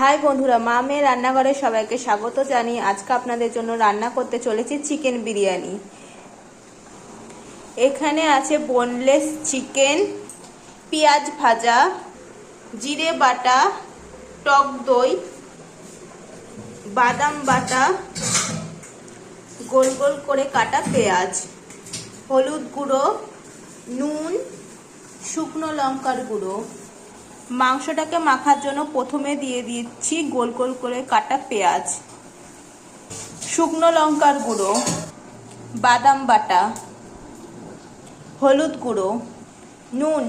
High বন্ধুরা, মা মেয়ে রান্নাঘরে সবাইকে স্বাগত জানিয়ে আজকে আপনাদের জন্য রান্না করতে চলেছি চিকেন বিরিয়ানি। এখানে আছে বোনলেস চিকেন পেঁয়াজ ভাজা, জিরে বাটা, টক দই, বাদাম বাটা, গোল গোল করে কাটা পেঁয়াজ, হলুদ গুঁড়ো, নুন, শুকনো লঙ্কার গুঁড়ো। মাংসটাকে মাখার জন্য প্রথমে দিয়ে দিচ্ছি গোল গোল করে কাটা পেঁয়াজ, শুকনো লঙ্কার গুঁড়ো, বাদাম বাটা, হলুদ গুঁড়ো, নুন,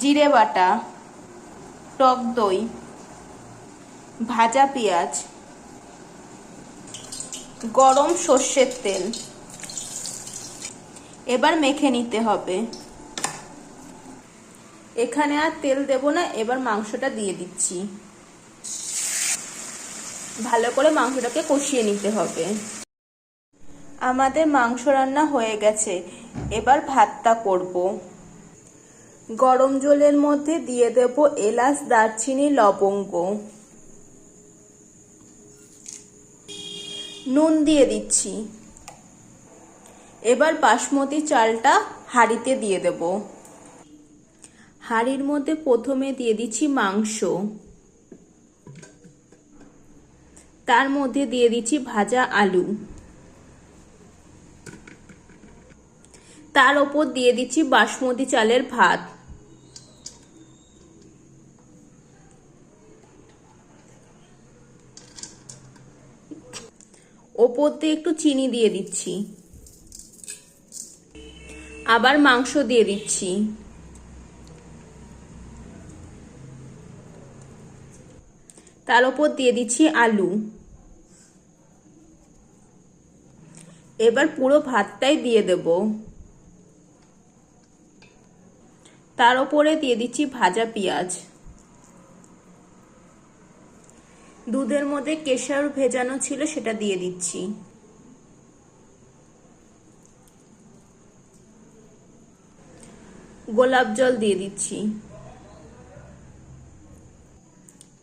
জিরে বাটা, টক দই, ভাজা পেঁয়াজ, গরম সর্ষের তেল। এবার মেখে নিতে হবে। এখানে আর তেল দেব না, এবার মাংসটা দিয়ে দিচ্ছি। ভালো করে মাংসটাকে কষিয়ে নিতে হবে। আমাদের মাংস রান্না হয়ে গেছে, এবার ভাতটা করব। গরম জলের মধ্যে দিয়ে দেব এলাচ, দারচিনি, লবঙ্গ। নুন দিয়ে দিচ্ছি। এবার বাসমতি চালটা হাঁড়িতে দিয়ে দেবো। হাঁড়ির মধ্যে প্রথমে দিয়ে দিচ্ছি মাংস। তার মধ্যে দিয়ে দিচ্ছি ভাজা আলু। তার ওপর দিয়ে দিচ্ছি বাসমতি চালের ভাত। ওপর দিয়ে একটু চিনি দিয়ে দিচ্ছি। আবার মাংস দিয়ে দিচ্ছি। তার উপর দিয়ে দিচ্ছি আলু। এবার পুরো ভাতটাই দিয়ে দেব। তার উপরে দিয়ে দিচ্ছি ভাজা পেঁয়াজ। দুধের মধ্যে কেশর ভেজানো ছিল সেটা দিয়ে দিচ্ছি। গোলাপ জল দিয়ে দিচ্ছি।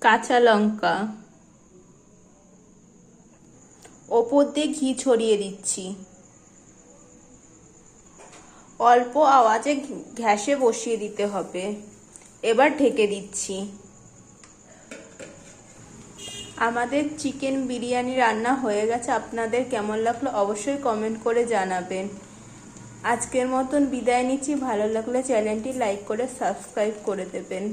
কাঁচা লঙ্কা। ওপর দিয়ে ঘি ছড়িয়ে দিচ্ছি। অল্প আওয়াজে ঘ্যাসে বসিয়ে দিতে হবে। এবার ঢেকে দিচ্ছি। আমাদের চিকেন বিরিয়ানি রান্না হয়ে গেছে। আপনাদের কেমন লাগল অবশ্যই কমেন্ট করে জানাবেন। আজকের মতন বিদায় নিচ্ছি। ভালো লাগলে চ্যানেলটি লাইক করে সাবস্ক্রাইব করে দেবেন।